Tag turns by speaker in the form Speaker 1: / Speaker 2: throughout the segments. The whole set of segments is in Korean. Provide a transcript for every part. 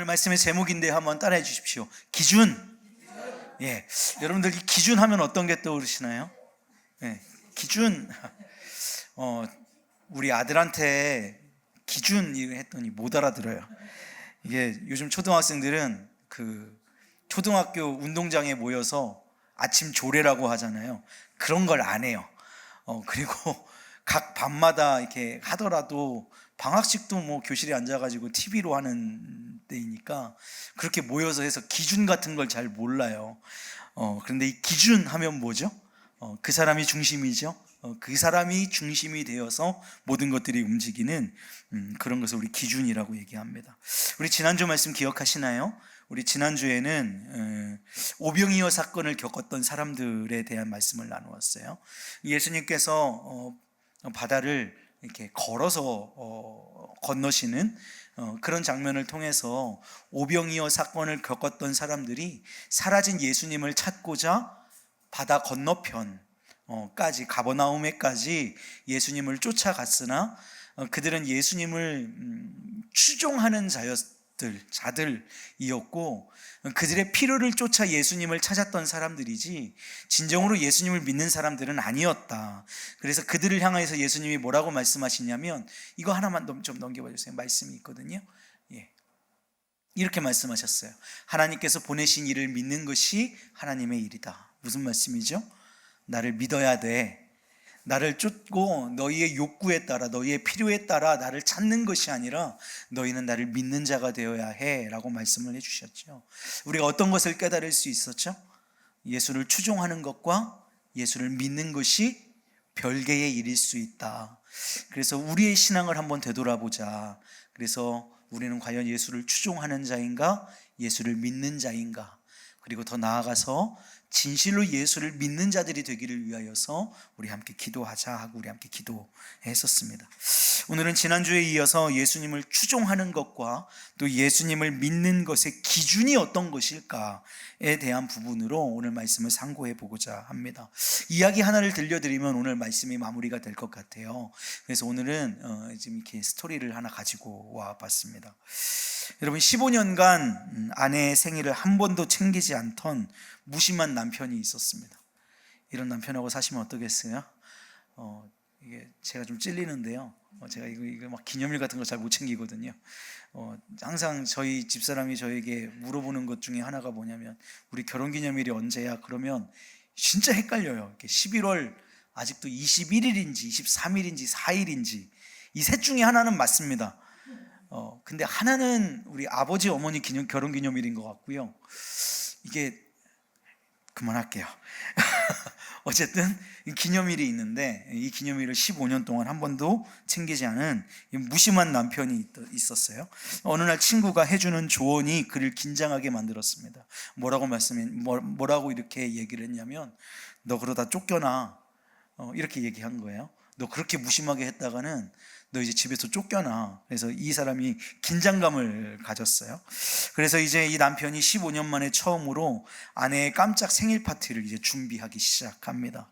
Speaker 1: 오늘 말씀의 제목인데 한번 따라해 주십시오. 기준. 예. 여러분들 이 기준 하면 어떤 게 떠오르시나요? 예. 기준. 어, 우리 아들한테 기준 했더니 못 알아들어요. 이게 요즘 초등학생들은 그 초등학교 운동장에 모여서 아침 조례라고 하잖아요. 그런 걸 안 해요. 어, 그리고 각 밤마다 이렇게 하더라도 방학식도 뭐 교실에 앉아가지고 TV로 하는 때이니까 그렇게 모여서 해서 기준 같은 걸 잘 몰라요. 어, 그런데 이 기준 하면 뭐죠? 어, 그 사람이 중심이죠. 어, 그 사람이 중심이 되어서 모든 것들이 움직이는 음, 그런 것을 우리 기준이라고 얘기합니다. 우리 지난주 말씀 기억하시나요? 우리 지난주에는 어, 오병이어 사건을 겪었던 사람들에 대한 말씀을 나누었어요. 예수님께서 어, 바다를 이렇게 걸어서 어, 건너시는 어, 그런 장면을 통해서 오병이어 사건을 겪었던 사람들이 사라진 예수님을 찾고자 바다 건너편까지 가버나움에까지 예수님을 쫓아갔으나 어, 그들은 예수님을 음, 추종하는 자였 들 자들이었고 그들의 필요를 쫓아 예수님을 찾았던 사람들이지 진정으로 예수님을 믿는 사람들은 아니었다. 그래서 그들을 향해서 예수님이 뭐라고 말씀하시냐면 이거 하나만 넘- 좀 넘겨봐 주세요. 말씀이 있거든요. 예. 이렇게 말씀하셨어요. 하나님께서 보내신 일을 믿는 것이 하나님의 일이다. 무슨 말씀이죠? 나를 믿어야 돼. 나를 쫓고 너희의 욕구에 따라 너희의 필요에 따라 나를 찾는 것이 아니라 너희는 나를 믿는 자가 되어야 해라고 말씀을 해 주셨죠. 우리가 어떤 것을 깨달을 수 있었죠? 예수를 추종하는 것과 예수를 믿는 것이 별개의 일일 수 있다. 그래서 우리의 신앙을 한번 되돌아보자. 그래서 우리는 과연 예수를 추종하는 자인가? 예수를 믿는 자인가? 그리고 더 나아가서 진실로 예수를 믿는 자들이 되기를 위하여서 우리 함께 기도하자 하고 우리 함께 기도했었습니다. 오늘은 지난주에 이어서 예수님을 추종하는 것과 또 예수님을 믿는 것의 기준이 어떤 것일까에 대한 부분으로 오늘 말씀을 상고해 보고자 합니다. 이야기 하나를 들려드리면 오늘 말씀이 마무리가 될 것 같아요. 그래서 오늘은 어, 지금 이렇게 스토리를 하나 가지고 와 봤습니다. 여러분 15년간 아내의 생일을 한 번도 챙기지 않던 무심한 남편이 있었습니다. 이런 남편하고 사시면 어떠겠어요? 어, 이게 제가 좀 찔리는데요. 어, 제가 이거 이거 막 기념일 같은 거 잘 못 챙기거든요. 어, 항상 저희 집사람이 저에게 물어보는 것 중에 하나가 뭐냐면 우리 결혼 기념일이 언제야? 그러면 진짜 헷갈려요. 이렇게 11월 아직도 21일인지 23일인지 4일인지 이 셋 중에 하나는 맞습니다. 어, 근데 하나는 우리 아버지 어머니 기념, 결혼 기념일인 것 같고요. 이게 그만할게요. 어쨌든 이 기념일이 있는데 이 기념일을 15년 동안 한 번도 챙기지 않은 이 무심한 남편이 있- 있었어요. 어느 날 친구가 해주는 조언이 그를 긴장하게 만들었습니다. 뭐라고 말씀해 뭐- 뭐라고 이렇게 얘기를 했냐면 너 그러다 쫓겨나 어, 이렇게 얘기한 거예요. 너 그렇게 무심하게 했다가는 너 이제 집에서 쫓겨나. 그래서 이 사람이 긴장감을 가졌어요. 그래서 이제 이 남편이 15년 만에 처음으로 아내의 깜짝 생일 파티를 이제 준비하기 시작합니다.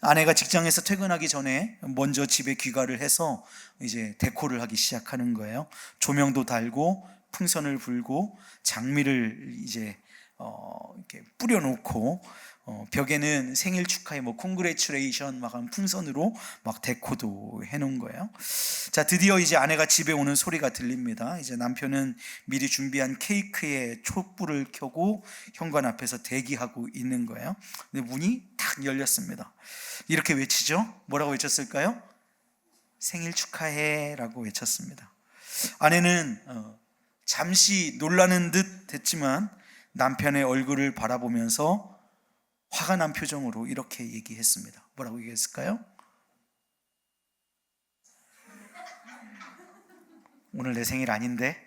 Speaker 1: 아내가 직장에서 퇴근하기 전에 먼저 집에 귀가를 해서 이제 데코를 하기 시작하는 거예요. 조명도 달고 풍선을 불고 장미를 이제 어, 이렇게 뿌려놓고 어, 벽에는 생일 축하해 뭐 콩그레츄레이션 막 한 풍선으로 막 데코도 해놓은 거예요. 자 드디어 이제 아내가 집에 오는 소리가 들립니다. 이제 남편은 미리 준비한 케이크에 촛불을 켜고 현관 앞에서 대기하고 있는 거예요. 근데 문이 탁 열렸습니다. 이렇게 외치죠? 뭐라고 외쳤을까요? 생일 축하해 라고 외쳤습니다. 아내는 어, 잠시 놀라는 듯 했지만 남편의 얼굴을 바라보면서 화가 난 표정으로 이렇게 얘기했습니다. 뭐라고 얘기했을까요? 오늘 내 생일 아닌데?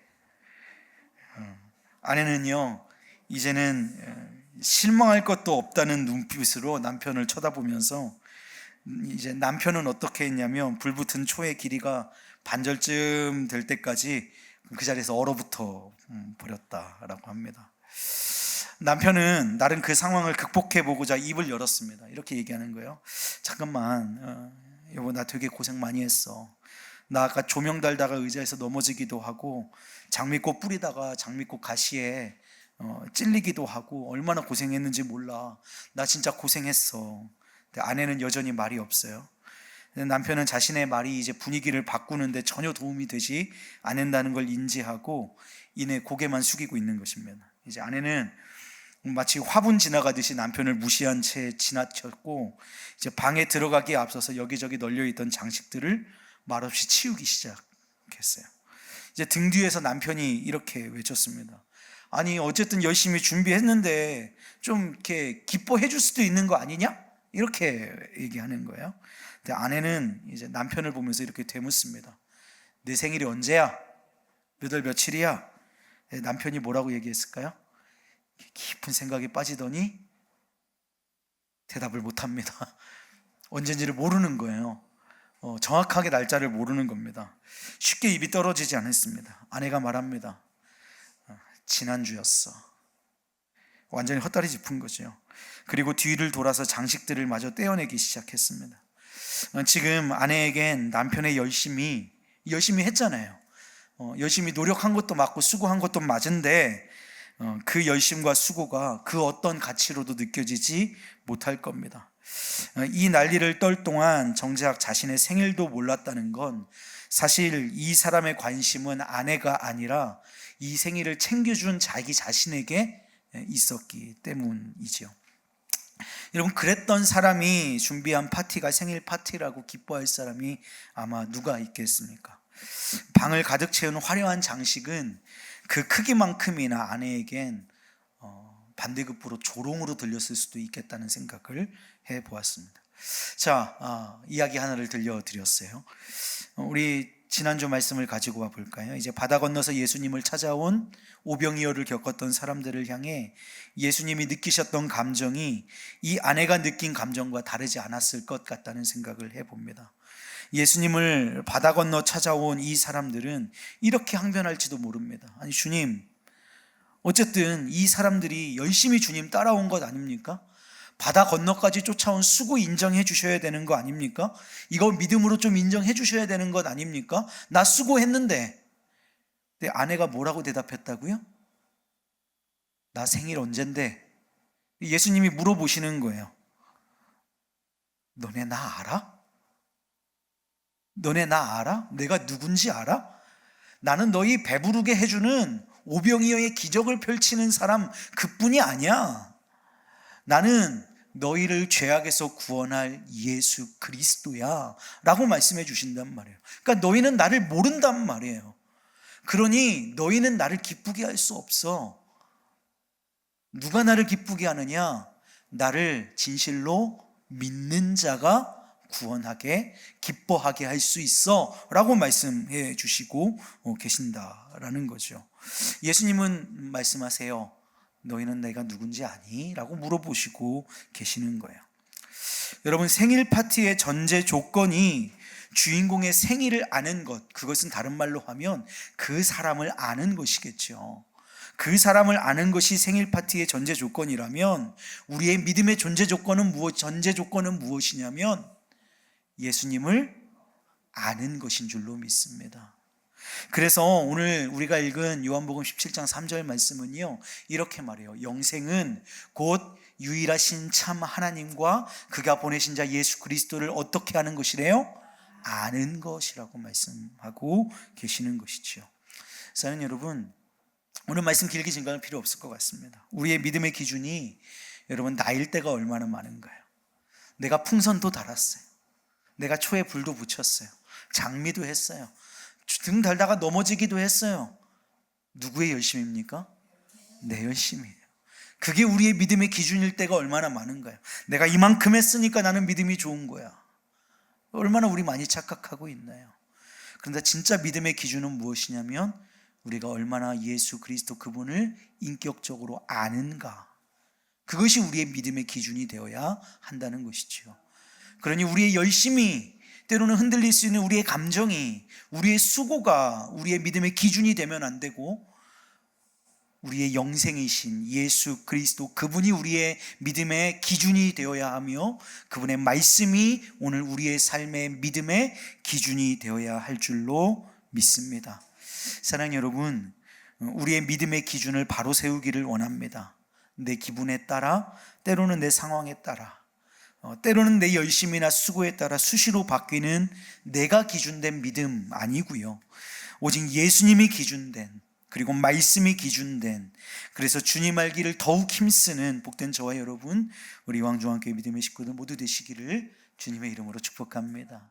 Speaker 1: 어, 아내는요, 이제는 어, 실망할 것도 없다는 눈빛으로 남편을 쳐다보면서 이제 남편은 어떻게 했냐면 불붙은 초의 길이가 반절쯤 될 때까지 그 자리에서 얼어붙어 음, 버렸다라고 합니다. 남편은 나름 그 상황을 극복해 보고자 입을 열었습니다. 이렇게 얘기하는 거예요. 잠깐만, 어, 여보 나 되게 고생 많이 했어. 나 아까 조명 달다가 의자에서 넘어지기도 하고 장미꽃 뿌리다가 장미꽃 가시에 어, 찔리기도 하고 얼마나 고생했는지 몰라. 나 진짜 고생했어. 근데 아내는 여전히 말이 없어요. 남편은 자신의 말이 이제 분위기를 바꾸는데 전혀 도움이 되지 않는다는 걸 인지하고 이내 고개만 숙이고 있는 것입니다. 이제 아내는 마치 화분 지나가듯이 남편을 무시한 채 지나쳤고 이제 방에 들어가기에 앞서서 여기저기 널려 있던 장식들을 말없이 치우기 시작했어요. 이제 등 뒤에서 남편이 이렇게 외쳤습니다. 아니 어쨌든 열심히 준비했는데 좀 이렇게 기뻐해 줄 수도 있는 거 아니냐? 이렇게 얘기하는 거예요. 근데 아내는 이제 남편을 보면서 이렇게 되묻습니다. 내 생일이 언제야? 몇 월 며칠이야? 네, 남편이 뭐라고 얘기했을까요? 깊은 생각에 빠지더니 대답을 못 합니다. 언젠지를 모르는 거예요. 어, 정확하게 날짜를 모르는 겁니다. 쉽게 입이 떨어지지 않았습니다. 아내가 말합니다. 어, 지난주였어. 완전히 헛다리 짚은 거죠. 그리고 뒤를 돌아서 장식들을 마저 떼어내기 시작했습니다. 어, 지금 아내에겐 남편의 열심히 열심히 했잖아요. 어, 열심히 노력한 것도 맞고 수고한 것도 맞은데 어, 그 열심과 수고가 그 어떤 가치로도 느껴지지 못할 겁니다. 어, 이 난리를 떨 동안 정작 자신의 생일도 몰랐다는 건 사실 이 사람의 관심은 아내가 아니라 이 생일을 챙겨준 자기 자신에게 있었기 때문이지요. 여러분 그랬던 사람이 준비한 파티가 생일 파티라고 기뻐할 사람이 아마 누가 있겠습니까? 방을 가득 채운 화려한 장식은 그 크기만큼이나 아내에겐 어, 반대급부로 조롱으로 들렸을 수도 있겠다는 생각을 해 보았습니다. 자, 어, 이야기 하나를 들려드렸어요. 어, 우리 지난주 말씀을 가지고 와 볼까요? 이제 바다 건너서 예수님을 찾아온 오병이어를 겪었던 사람들을 향해 예수님이 느끼셨던 감정이 이 아내가 느낀 감정과 다르지 않았을 것 같다는 생각을 해 봅니다. 예수님을 바다 건너 찾아온 이 사람들은 이렇게 항변할지도 모릅니다. 아니, 주님, 어쨌든 이 사람들이 열심히 주님 따라온 것 아닙니까? 바다 건너까지 쫓아온 수고 인정해 주셔야 되는 거 아닙니까? 이거 믿음으로 좀 인정해 주셔야 되는 것 아닙니까? 나 수고했는데. 내 아내가 뭐라고 대답했다고요? 나 생일 언젠데? 예수님이 물어보시는 거예요. 너네 나 알아? 너네 나 알아? 내가 누군지 알아? 나는 너희 배부르게 해주는 오병이어의 기적을 펼치는 사람 그뿐이 아니야. 나는 너희를 죄악에서 구원할 예수 그리스도야. 라고 말씀해 주신단 말이에요. 그러니까 너희는 나를 모른단 말이에요. 그러니 너희는 나를 기쁘게 할 수 없어. 누가 나를 기쁘게 하느냐? 나를 진실로 믿는 자가 구원하게 기뻐하게 할 수 있어 라고 말씀해 주시고 어, 계신다라는 거죠. 예수님은 말씀하세요. 너희는 내가 누군지 아니? 라고 물어보시고 계시는 거예요. 여러분 생일 파티의 전제 조건이 주인공의 생일을 아는 것, 그것은 다른 말로 하면 그 사람을 아는 것이겠죠. 그 사람을 아는 것이 생일 파티의 전제 조건이라면 우리의 믿음의 존재 조건은 무엇, 전제 조건은 무엇이냐면 예수님을 아는 것인 줄로 믿습니다. 그래서 오늘 우리가 읽은 요한복음 17장 3절 말씀은요, 이렇게 말해요. 영생은 곧 유일하신 참 하나님과 그가 보내신 자 예수 그리스도를 어떻게 하는 것이래요? 아는 것이라고 말씀하고 계시는 것이죠. 사는 여러분, 오늘 말씀 길게 증가할 필요 없을 것 같습니다. 우리의 믿음의 기준이 여러분 나일 때가 얼마나 많은가요? 내가 풍선도 달았어요. 내가 초에 불도 붙였어요. 장미도 했어요. 등 달다가 넘어지기도 했어요. 누구의 열심입니까? 내 열심이에요. 그게 우리의 믿음의 기준일 때가 얼마나 많은가요? 내가 이만큼 했으니까 나는 믿음이 좋은 거야. 얼마나 우리 많이 착각하고 있나요? 그런데 진짜 믿음의 기준은 무엇이냐면 우리가 얼마나 예수 그리스도 그분을 인격적으로 아는가. 그것이 우리의 믿음의 기준이 되어야 한다는 것이지요. 그러니 우리의 열심이 때로는 흔들릴 수 있는 우리의 감정이 우리의 수고가 우리의 믿음의 기준이 되면 안 되고 우리의 영생이신 예수 그리스도 그분이 우리의 믿음의 기준이 되어야 하며 그분의 말씀이 오늘 우리의 삶의 믿음의 기준이 되어야 할 줄로 믿습니다. 사랑 여러분, 우리의 믿음의 기준을 바로 세우기를 원합니다. 내 기분에 따라, 때로는 내 상황에 따라, 어, 때로는 내 열심이나 수고에 따라 수시로 바뀌는 내가 기준된 믿음 아니고요. 오직 예수님이 기준된 그리고 말씀이 기준된 그래서 주님 알기를 더욱 힘쓰는 복된 저와 여러분 우리 왕중학교 믿음의 식구들 모두 되시기를 주님의 이름으로 축복합니다.